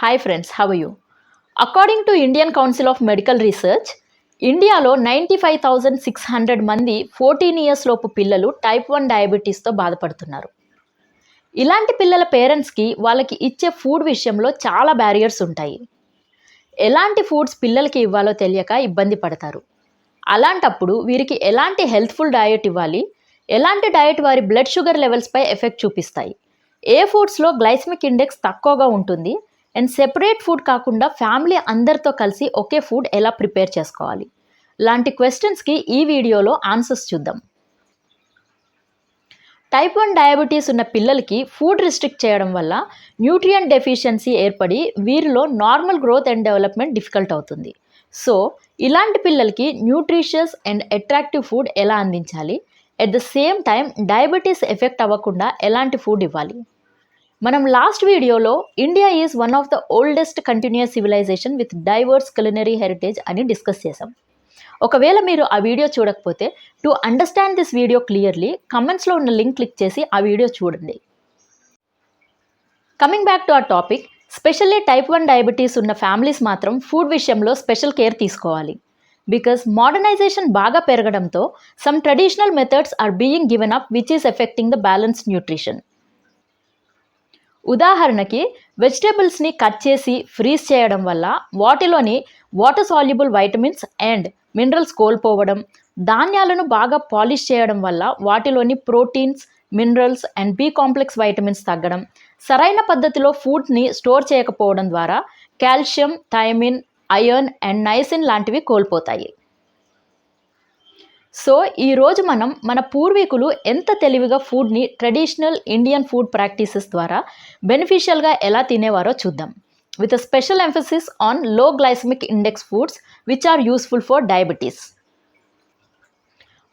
Hi friends how you according to Indian Council of Medical Research ఇండియాలో ninety five thousand six hundred మంది fourteen years లోపు పిల్లలు type one డయాబెటీస్తో బాధపడుతున్నారు. ఇలాంటి పిల్లల పేరెంట్స్కి వాళ్ళకి ఇచ్చే ఫుడ్ విషయంలో చాలా బ్యారియర్స్ ఉంటాయి. ఎలాంటి ఫుడ్స్ పిల్లలకి ఇవ్వాలో తెలియక ఇబ్బంది పడతారు. అలాంటప్పుడు వీరికి ఎలాంటి హెల్త్ఫుల్ డయట్ ఇవ్వాలి? ఎలాంటి డయట్ వారి బ్లడ్ షుగర్ లెవెల్స్పై ఎఫెక్ట్ చూపిస్తాయి? ఏ ఫుడ్స్లో గ్లైస్మిక్ ఇండెక్స్ తక్కువగా ఉంటుంది? అండ్ సెపరేట్ ఫుడ్ కాకుండా ఫ్యామిలీ అందరితో కలిసి ఒకే ఫుడ్ ఎలా ప్రిపేర్ చేసుకోవాలి? లాంటి క్వశ్చన్స్కి ఈ వీడియోలో ఆన్సర్స్ చూద్దాం. టైప్ వన్ డయాబెటీస్ ఉన్న పిల్లలకి ఫుడ్ రిస్ట్రిక్ట్ చేయడం వల్ల న్యూట్రియన్ డెఫిషియన్సీ ఏర్పడి వీరిలో normal growth and development difficult అవుతుంది. సో ఇలాంటి పిల్లలకి న్యూట్రిషియస్ అండ్ అట్రాక్టివ్ ఫుడ్ ఎలా అందించాలి? At the same time diabetes effect అవ్వకుండా ఎలాంటి ఫుడ్ ఇవ్వాలి? మనం లాస్ట్ వీడియోలో India is one of the oldest continuous civilization with diverse culinary heritage అని డిస్కస్ చేసాం ఒకవేళ మీరు ఆ వీడియో చూడకపోతే to understand this video clearly కమెంట్స్లో ఉన్న లింక్ క్లిక్ చేసి ఆ వీడియో చూడండి. కమింగ్ బ్యాక్ టు ఆ topic specially type one diabetes ఉన్న ఫ్యామిలీస్ మాత్రం ఫుడ్ విషయంలో స్పెషల్ కేర్ తీసుకోవాలి. బికాస్ మోడర్నైజేషన్ బాగా పెరగడంతో some traditional methods are being given up which is affecting the balance nutrition ఉదాహరణకి వెజిటేబుల్స్ని కట్ చేసి ఫ్రీజ్ చేయడం వల్ల వాటిలోని water soluble vitamins and minerals కోల్పోవడం ధాన్యాలను బాగా పాలిష్ చేయడం వల్ల వాటిలోని proteins minerals and B complex vitamins తగ్గడం సరైన పద్ధతిలో ఫుడ్ని స్టోర్ చేయకపోవడం ద్వారా calcium thiamine iron and niacin లాంటివి కోల్పోతాయి. సో ఈరోజు మనం మన పూర్వీకులు ఎంత తెలివిగా ఫుడ్ని ట్రెడిషనల్ ఇండియన్ ఫుడ్ ప్రాక్టీసెస్ ద్వారా బెనిఫిషియల్గా ఎలా తినేవారో చూద్దాం. విత్ అ స్పెషల్ ఎంఫసిస్ ఆన్లో glycemic index foods which are useful for diabetes.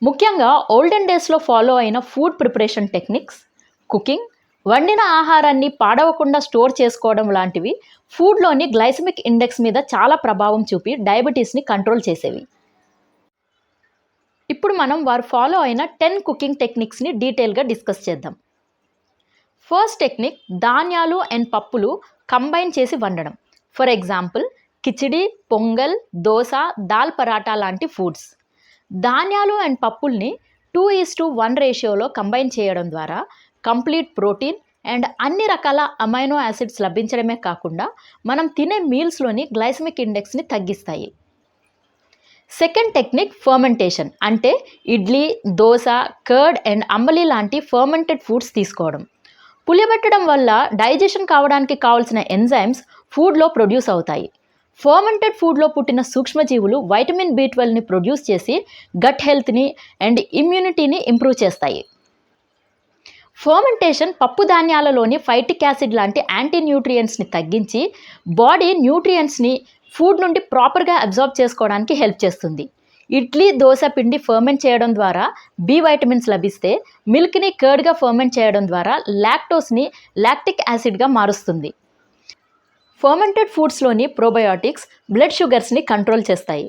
ముఖ్యంగా ఓల్డెన్ డేస్లో ఫాలో అయిన ఫుడ్ ప్రిపరేషన్ టెక్నిక్స్ కుకింగ్ వండిన ఆహారాన్ని పాడవకుండా స్టోర్ చేసుకోవడం లాంటివి ఫుడ్లోని గ్లైసమిక్ ఇండెక్స్ మీద చాలా ప్రభావం చూపి డయాబెటీస్ని కంట్రోల్ చేసేవి. ఇప్పుడు మనం వారు ఫాలో అయిన టెన్ కుకింగ్ టెక్నిక్స్ని డీటెయిల్గా డిస్కస్ చేద్దాం. ఫస్ట్ టెక్నిక్ ధాన్యాలు అండ్ పప్పులు కంబైన్ చేసి వండడం. ఫర్ ఎగ్జాంపుల్ కిచిడి పొంగల్ దోశ దాల్ పరాటా లాంటి ఫుడ్స్ ధాన్యాలు అండ్ పప్పుల్ని టూ ఈస్ టు వన్ రేషియోలో కంబైన్ చేయడం ద్వారా కంప్లీట్ ప్రోటీన్ అండ్ అన్ని రకాల అమైనో యాసిడ్స్ లభించడమే కాకుండా మనం తినే మీల్స్లోని గ్లైసమిక్ ఇండెక్స్ని తగ్గిస్తాయి. సెకండ్ టెక్నిక్ ఫర్మెంటేషన్ అంటే ఇడ్లీ దోశ కర్డ్ అండ్ అంబలి లాంటి ఫర్మెంటెడ్ ఫుడ్స్ తీసుకోవడం. పులియబెట్టడం వల్ల డైజెషన్ కావడానికి కావాల్సిన ఎంజైమ్స్ ఫుడ్లో ప్రొడ్యూస్ అవుతాయి. ఫర్మెంటెడ్ ఫుడ్లో పుట్టిన సూక్ష్మజీవులు వైటమిన్ బి ట్వెల్వ్ని ప్రొడ్యూస్ చేసి గట్ హెల్త్ని అండ్ ఇమ్యూనిటీని ఇంప్రూవ్ చేస్తాయి. ఫర్మెంటేషన్ పప్పు ధాన్యాలలోని ఫైటిక్ యాసిడ్ లాంటి యాంటీ న్యూట్రియంట్స్ని తగ్గించి బాడీ న్యూట్రియంట్స్ని ఫుడ్ నుండి ప్రాపర్గా అబ్జార్బ్ చేసుకోవడానికి హెల్ప్ చేస్తుంది. ఇడ్లీ దోశ పిండి ఫర్మెంట్ చేయడం ద్వారా బి వైటమిన్స్ లభిస్తే మిల్క్ని కర్డ్గా ఫర్మెంట్ చేయడం ద్వారా లాక్టోస్ని లాక్టిక్ యాసిడ్గా మారుస్తుంది. ఫర్మెంటెడ్ ఫుడ్స్లోని ప్రోబయోటిక్స్ బ్లడ్ షుగర్స్ని కంట్రోల్ చేస్తాయి.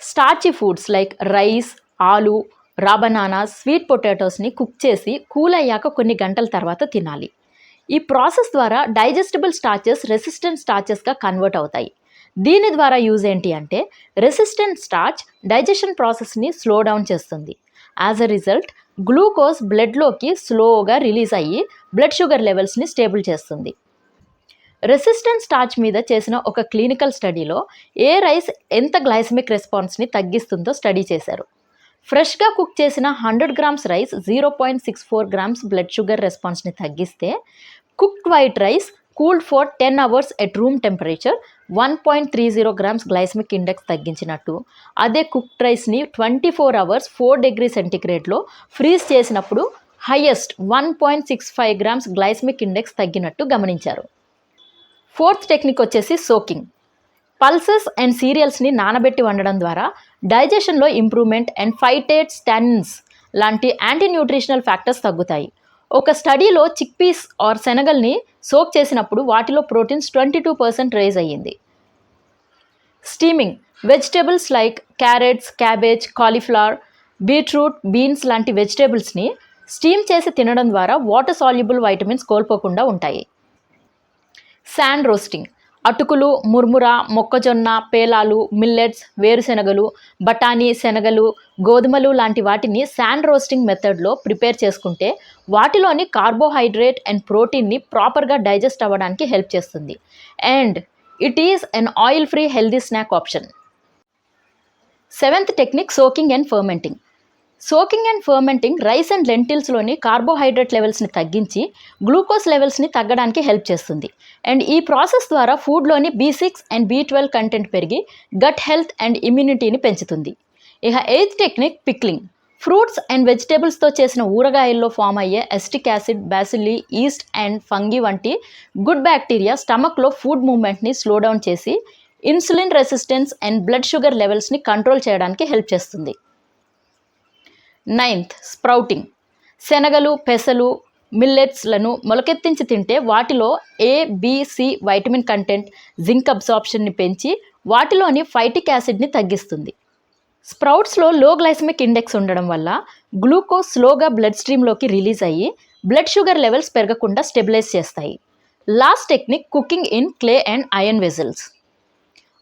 స్టార్చి ఫుడ్స్ లైక్ రైస్ ఆలు రాబనానా స్వీట్ పొటాటోస్ని కుక్ చేసి కూల్ అయ్యాక కొన్ని గంటల తర్వాత తినాలి. ఈ ప్రాసెస్ ద్వారా డైజెస్టబుల్ స్టార్చెస్ రెసిస్టెంట్ స్టార్చెస్గా కన్వర్ట్ అవుతాయి. దీని ద్వారా యూజ్ ఏంటి అంటే రెసిస్టెంట్ స్టార్చ్ డైజెషన్ ప్రాసెస్ని స్లో డౌన్ చేస్తుంది. యాజ్ అ రిజల్ట్ గ్లూకోజ్ బ్లడ్లోకి స్లోగా రిలీజ్ అయ్యి బ్లడ్ షుగర్ లెవెల్స్ని స్టేబుల్ చేస్తుంది. రెసిస్టెంట్ స్టార్చ్ మీద చేసిన ఒక క్లినికల్ స్టడీలో ఏ రైస్ ఎంత గ్లైసమిక్ రెస్పాన్స్ని తగ్గిస్తుందో స్టడీ చేశారు. ఫ్రెష్గా కుక్ చేసిన hundred grams rice zero point six four grams blood sugar రెస్పాన్స్ని తగ్గిస్తే cooked white rice cooled for ten hours at room temperature one point three zero grams glycemic index తగ్గించినట్టు. అదే cooked రైస్ని twenty four hours four degree సెంటిగ్రేడ్లో freeze చేసినప్పుడు highest one point six five grams glycemic index తగ్గినట్టు గమనించారు. Fourth technique వచ్చేసి soaking pulses and సీరియల్స్ని నానబెట్టి వండడం ద్వారా డైజెషన్లో ఇంప్రూవ్మెంట్ అండ్ ఫైటేట్ స్టానిన్స్ లాంటి యాంటీ న్యూట్రిషనల్ ఫ్యాక్టర్స్ తగ్గుతాయి. ఒక స్టడీలో చిక్ పీస్ ఆర్ శనగల్ని సోక్ చేసినప్పుడు వాటిలో proteins twenty two percent raise అయ్యింది. Steaming vegetables like carrots cabbage cauliflower beetroot beans లాంటి వెజిటేబుల్స్ని స్టీమ్ చేసి తినడం ద్వారా వాటర్ సాల్యుబుల్ వైటమిన్స్ కోల్పోకుండా ఉంటాయి. శాండ్ రోస్టింగ్ అటుకులు ముర్ముర మొక్కజొన్న పేలాలు మిల్లెట్స్ వేరుశెనగలు బఠానీ శనగలు గోధుమలు లాంటి వాటిని శాండ్ రోస్టింగ్ మెథడ్లో ప్రిపేర్ చేసుకుంటే వాటిలోని కార్బోహైడ్రేట్ అండ్ ప్రోటీన్ని ప్రాపర్గా డైజెస్ట్ అవ్వడానికి హెల్ప్ చేస్తుంది. And it is an oil free healthy snack option. Seventh technique soaking and fermenting. Soaking and fermenting rice and లెంటిల్స్లోని carbohydrate లెవెల్స్ని తగ్గించి గ్లూకోజ్ లెవెల్స్ని తగ్గడానికి హెల్ప్ చేస్తుంది. అండ్ ఈ ప్రాసెస్ ద్వారా ఫుడ్లోని B six and B twelve content పెరిగి gut health and ఇమ్యూనిటీని పెంచుతుంది. ఇక eighth technique pickling fruits and వెజిటేబుల్స్తో చేసిన ఊరగాయల్లో ఫామ్ అయ్యే acetic acid bacilli yeast and fungi వంటి గుడ్ బ్యాక్టీరియా స్టమక్లో ఫుడ్ మూమెంట్ని స్లో డౌన్ చేసి insulin resistance and blood sugar లెవెల్స్ని కంట్రోల్ చేయడానికి హెల్ప్ చేస్తుంది. నైన్త్ స్ప్రౌటింగ్ శనగలు పెసలు మిల్లెట్స్లను మొలకెత్తించి తింటే వాటిలో ఏబిసి వైటమిన్ కంటెంట్ జింక్ అబ్సార్ప్షన్ని పెంచి వాటిలోని ఫైటిక్ యాసిడ్ని తగ్గిస్తుంది. స్ప్రౌట్స్లో లో గ్లైసమిక్ ఇండెక్స్ ఉండడం వల్ల గ్లూకోజ్ స్లోగా బ్లడ్ స్ట్రీమ్లోకి రిలీజ్ అయ్యి బ్లడ్ షుగర్ లెవెల్స్ పెరగకుండా స్టెబిలైజ్ చేస్తాయి. Last technique cooking in clay and iron vessels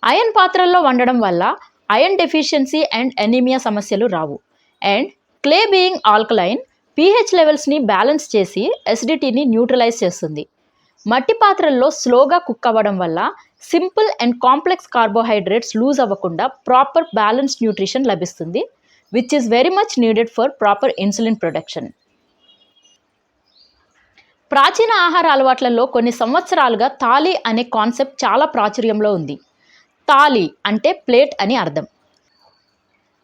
iron పాత్రల్లో వండడం వల్ల అయన్ డెఫిషియన్సీ అండ్ ఎనీమియా సమస్యలు రావు. And clay being alkaline pH లెవెల్స్ని బ్యాలెన్స్ చేసి ఎసిడిటీని న్యూట్రలైజ్ చేస్తుంది. మట్టి పాత్రల్లో స్లోగా కుక్ అవ్వడం వల్ల simple and complex carbohydrates lose అవ్వకుండా ప్రాపర్ బ్యాలెన్స్ న్యూట్రిషన్ లభిస్తుంది which is very much needed for proper insulin production. ప్రాచీన ఆహార అలవాట్లలో కొన్ని సంవత్సరాలుగా తాలి అనే కాన్సెప్ట్ చాలా ప్రాచుర్యంలో ఉంది. తాలి అంటే ప్లేట్ అని అర్థం.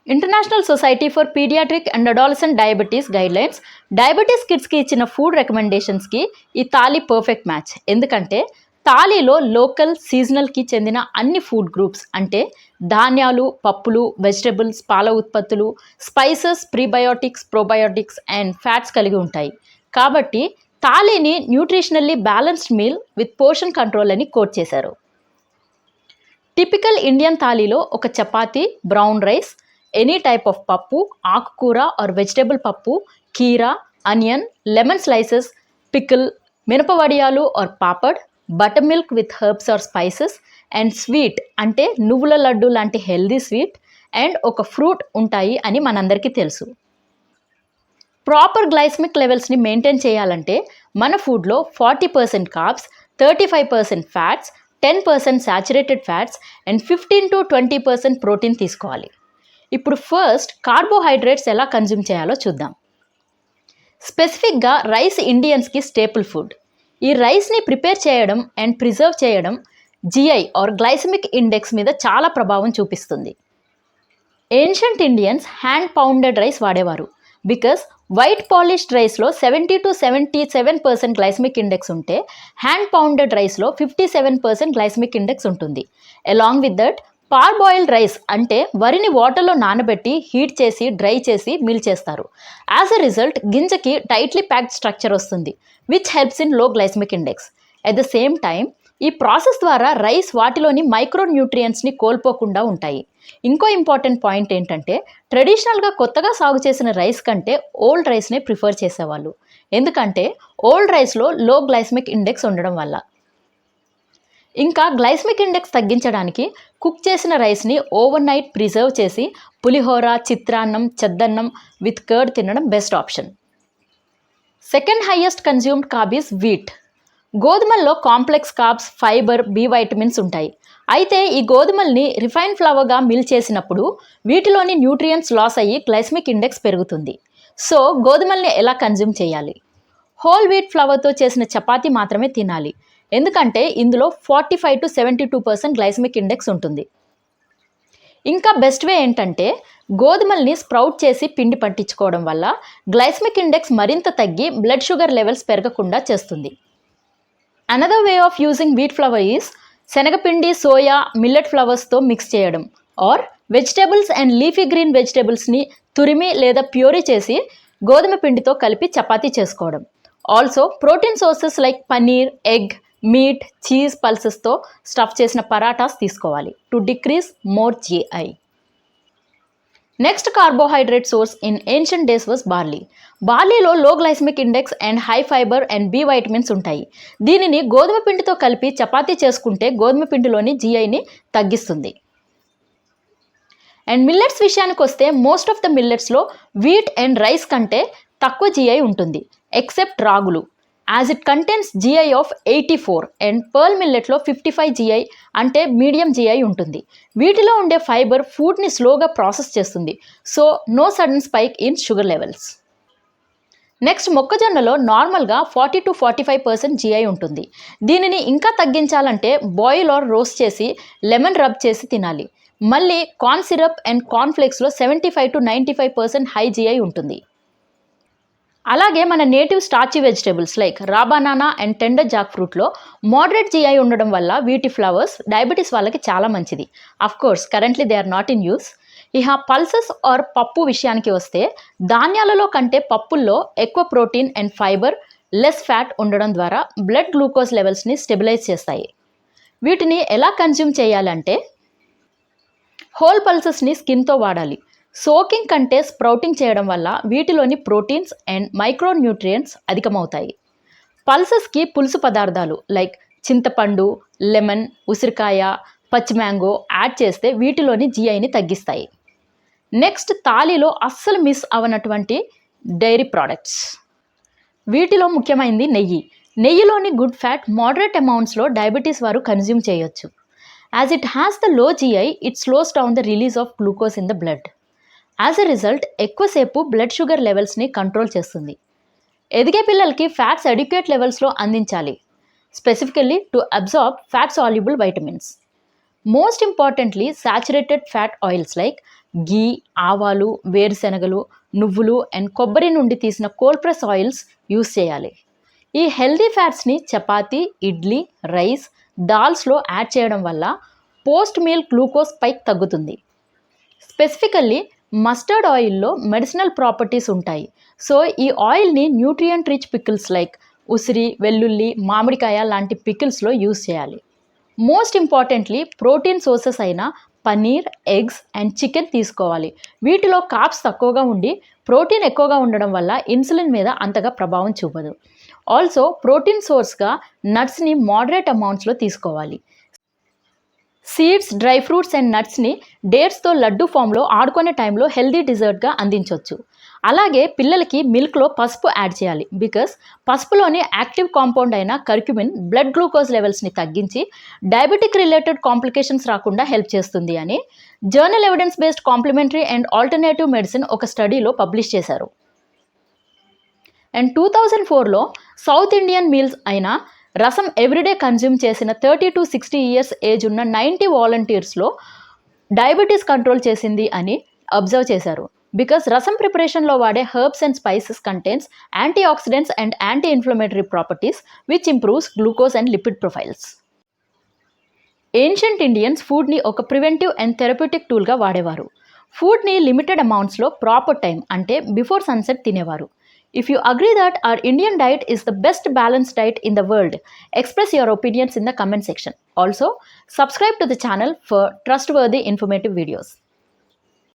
International Society for Paediatric and Adolescent Diabetes guidelines diabetes కిడ్స్కి ఇచ్చిన ఫుడ్ రికమెండేషన్స్కి ఈ తాలి పర్ఫెక్ట్ మ్యాచ్ ఎందుకంటే తాలీలో లోకల్ సీజనల్కి చెందిన అన్ని ఫుడ్ గ్రూప్స్ అంటే ధాన్యాలు పప్పులు వెజిటబుల్స్ పాల ఉత్పత్తులు spices prebiotics probiotics and fats కలిగి ఉంటాయి. కాబట్టి తాలీని nutritionally balanced meal with portion control అని కోట్ చేశారు. టిపికల్ ఇండియన్ తాలీలో ఒక chapati brown rice any type of పప్పు ఆకుకూర ఆర్ వెజిటేబుల్ పప్పు కీరా అనియన్ లెమన్ స్లైసెస్ పికిల్ మినప వడియాలు or papad buttermilk with herbs or spices and sweet అంటే నువ్వుల లడ్డు లాంటి హెల్దీ స్వీట్ అండ్ ఒక ఫ్రూట్ ఉంటాయి అని మనందరికీ తెలుసు. ప్రాపర్ గ్లైస్మిక్ లెవెల్స్ని మెయింటైన్ చేయాలంటే మన ఫుడ్లో forty percent carbs thirty five percent fats ten percent saturated fats and fifteen to twenty percent protein తీసుకోవాలి. ఇప్పుడు ఫస్ట్ కార్బోహైడ్రేట్స్ ఎలా కన్జ్యూమ్ చేయాలో చూద్దాం. స్పెసిఫిక్గా రైస్ ఇండియన్స్కి స్టేపుల్ ఫుడ్ ఈ రైస్ని ప్రిపేర్ చేయడం అండ్ ప్రిజర్వ్ చేయడం జిఐ ఆర్ గ్లైసమిక్ ఇండెక్స్ మీద చాలా ప్రభావం చూపిస్తుంది. Ancient Indians hand pounded rice వాడేవారు బికాస్ వైట్ పాలిష్డ్ రైస్లో seventy to seventy seven percent glycemic index ఉంటే హ్యాండ్ పౌండెడ్ రైస్లో fifty seven percent glycemic index ఉంటుంది. Along with that parboiled rice అంటే వరిని వాటర్లో నానబెట్టి హీట్ చేసి డ్రై చేసి మిల్ చేస్తారు. యాజ్ అ రిజల్ట్ గింజకి టైట్లీ ప్యాక్డ్ స్ట్రక్చర్ వస్తుంది which helps in low glycemic index. At the same time ఈ ప్రాసెస్ ద్వారా రైస్ వాటిలోని మైక్రో న్యూట్రియంట్స్ని కోల్పోకుండా ఉంటాయి. ఇంకో ఇంపార్టెంట్ పాయింట్ ఏంటంటే ట్రెడిషనల్గా కొత్తగా సాగు చేసిన రైస్ కంటే ఓల్డ్ రైస్నే ప్రిఫర్ చేసేవాళ్ళు. ఎందుకంటే ఓల్డ్ రైస్లో లో గ్లైస్మిక్ ఇండెక్స్ ఉండడం వల్ల. ఇంకా గ్లైస్మిక్ ఇండెక్స్ తగ్గించడానికి కుక్ చేసిన రైస్ని ఓవర్ నైట్ ప్రిజర్వ్ చేసి పులిహోర చిత్రాన్నం చెద్దన్నం విత్ కర్డ్ తినడం best option. Second highest consumed carb wheat. గోధుమల్లో complex carbs fibre B vitamins ఉంటాయి. అయితే ఈ గోధుమల్ని రిఫైన్ ఫ్లవర్గా మిల్ చేసినప్పుడు వీటిలోని న్యూట్రియంట్స్ లాస్ అయ్యి గ్లైస్మిక్ ఇండెక్స్ పెరుగుతుంది. సో గోధుమల్ని ఎలా కన్జ్యూమ్ చేయాలి? హోల్ వీట్ ఫ్లవర్తో చేసిన చపాతీ మాత్రమే తినాలి. ఎందుకంటే ఇందులో forty five to seventy two percent glycemic index ఉంటుంది. ఇంకా బెస్ట్ వే ఏంటంటే గోధుమల్ని స్ప్రౌట్ చేసి పిండి పట్టించుకోవడం వల్ల గ్లైసమిక్ ఇండెక్స్ మరింత తగ్గి బ్లడ్ షుగర్ లెవెల్స్ పెరగకుండా చేస్తుంది. Another way of using wheat flour is శనగపిండి సోయా మిల్లెట్ ఫ్లవర్స్తో మిక్స్ చేయడం. Or vegetables and leafy green వెజిటేబుల్స్ని తురిమి లేదా ప్యూరీ చేసి గోధుమ పిండితో కలిపి చపాతీ చేసుకోవడం. Also protein sources like paneer egg meat cheese పల్సెస్తో stuff చేసిన పరాటాస్ తీసుకోవాలి. To decrease more GI next carbohydrate source in ancient days was barley. బార్లీలో low glycemic index and high fibre and B vitamins ఉంటాయి. దీనిని గోధుమ పిండితో కలిపి చపాతీ చేసుకుంటే గోధుమ పిండిలోని జిఐని తగ్గిస్తుంది. అండ్ మిల్లెట్స్ విషయానికి వస్తే మోస్ట్ ఆఫ్ ద మిల్లెట్స్లో వీట్ అండ్ రైస్ కంటే తక్కువ జిఐ ఉంటుంది. ఎక్సెప్ట్ రాగులు. As it contains GI of eighty four and pearl మిల్లెట్లో fifty five GI అంటే మీడియం జిఐ ఉంటుంది. వీటిలో ఉండే ఫైబర్ ఫుడ్ని స్లోగా ప్రాసెస్ చేస్తుంది. So no sudden spike in sugar levels next మొక్కజొన్నలో నార్మల్గా forty to forty five percent GI ఉంటుంది. దీనిని ఇంకా తగ్గించాలంటే బాయిల్ ఆర్ రోస్ట్ చేసి లెమన్ రబ్ చేసి తినాలి. మళ్ళీ corn syrup and కార్న్ఫ్లేక్స్లో seventy five to ninety five percent high GI ఉంటుంది. అలాగే మన native starchy vegetables like raw banana and tender jack ఫ్రూట్లో moderate GI ఉండడం వల్ల వీటి ఫ్లవర్స్ డయాబెటీస్ వాళ్ళకి చాలా మంచిది. Of course currently they are not in use ఇహ పల్సెస్ ఆర్ పప్పు విషయానికి వస్తే ధాన్యాలలో కంటే పప్పుల్లో ఎక్కువ protein and fibre less fat ఉండడం ద్వారా బ్లడ్ గ్లూకోజ్ లెవెల్స్ని స్టెబిలైజ్ చేస్తాయి. వీటిని ఎలా కన్జ్యూమ్ చేయాలంటే హోల్ పల్సెస్ని స్కిన్తో వాడాలి. సోకింగ్ కంటే స్ప్రౌటింగ్ చేయడం వల్ల వీటిలోని ప్రోటీన్స్ అండ్ మైక్రో న్యూట్రియంట్స్ అధికమవుతాయి. పల్సెస్కి పులుసు పదార్థాలు లైక్ చింతపండు లెమన్ ఉసిరికాయ పచ్చి మ్యాంగో యాడ్ చేస్తే వీటిలోని జిఐని తగ్గిస్తాయి. నెక్స్ట్ తాలీలో అస్సలు మిస్ అవనటువంటి డైరీ ప్రోడక్ట్స్. వీటిలో ముఖ్యమైనది నెయ్యి. నెయ్యిలోని గుడ్ ఫ్యాట్ మోడరేట్ అమౌంట్స్లో డయాబెటీస్ వారు కన్జ్యూమ్ చేయొచ్చు. As it has the low GI it slows down the release of glucose in the blood. As a result ఎక్కువసేపు బ్లడ్ షుగర్ లెవెల్స్ని కంట్రోల్ చేస్తుంది. ఎదిగే పిల్లలకి ఫ్యాట్స్ అడిక్యుయేట్ లెవెల్స్లో అందించాలి. Specifically to absorb fat soluble vitamins most importantly saturated fat oils like ghee ఆవాలు వేరుశెనగలు నువ్వులు అండ్ కొబ్బరి నుండి తీసిన కోల్డ్ ప్రెస్ ఆయిల్స్ యూస్ చేయాలి. ఈ హెల్దీ ఫ్యాట్స్ని చపాతీ ఇడ్లీ రైస్ దాల్స్లో యాడ్ చేయడం వల్ల పోస్ట్ మీల్ గ్లూకోజ్ స్పైక్ తగ్గుతుంది. స్పెసిఫికల్లీ మస్టర్డ్ ఆయిల్లో మెడిసినల్ ప్రాపర్టీస్ ఉంటాయి. సో ఈ ఆయిల్ని న్యూట్రియంట్ రిచ్ పికిల్స్ లైక్ ఉసిరి వెల్లుల్లి మామిడికాయ లాంటి పికిల్స్లో యూస్ చేయాలి. మోస్ట్ ఇంపార్టెంట్లీ ప్రోటీన్ సోర్సెస్ అయిన పనీర్ ఎగ్స్ అండ్ చికెన్ తీసుకోవాలి. వీటిలో కాప్స్ తక్కువగా ఉండి ప్రోటీన్ ఎక్కువగా ఉండడం వల్ల ఇన్సులిన్ మీద అంతగా ప్రభావం చూపదు. ఆల్సో ప్రోటీన్ సోర్స్గా నట్స్ని మోడరేట్ అమౌంట్స్లో తీసుకోవాలి. సీడ్స్ డ్రై ఫ్రూట్స్ అండ్ నట్స్ని డేట్స్తో లడ్డు ఫామ్లో ఆడుకునే టైంలో హెల్దీ డిజర్ట్గా అందించవచ్చు అలాగే పిల్లలకి మిల్క్లో పసుపు యాడ్ చేయాలి. బికాస్ పసుపులోని యాక్టివ్ కాంపౌండ్ అయిన కర్క్యుమిన్ బ్లడ్ గ్లూకోజ్ లెవెల్స్ని తగ్గించి డయాబెటిక్ రిలేటెడ్ కాంప్లికేషన్స్ రాకుండా హెల్ప్ చేస్తుంది అని journal evidence based complementary and alternative medicine ఒక స్టడీలో పబ్లిష్ చేశారు. అండ్ టూ థౌజండ్ ఫోర్లో సౌత్ ఇండియన్ మీల్స్ అయిన రసం ఎవ్రీడే కన్జ్యూమ్ చేసిన thirty to sixty years age ఉన్న నైంటీ వాలంటీర్స్లో డయాబెటీస్ కంట్రోల్ చేసింది అని అబ్జర్వ్ చేశారు. బికాస్ రసం ప్రిపరేషన్లో వాడే herbs and spices contents antioxidants and anti inflammatory properties which improves glucose and lipid profiles ancient Indians ఫుడ్ని ఒక ప్రివెంటివ్ అండ్ థెరపూటిక్ టూల్గా వాడేవారు. ఫుడ్ని లిమిటెడ్ అమౌంట్స్లో ప్రాపర్ టైం అంటే బిఫోర్ సన్సెట్ తినేవారు. If you agree that our Indian diet is the best balanced diet in the world, express your opinions in the comment section. Also, subscribe to the channel for trustworthy informative videos.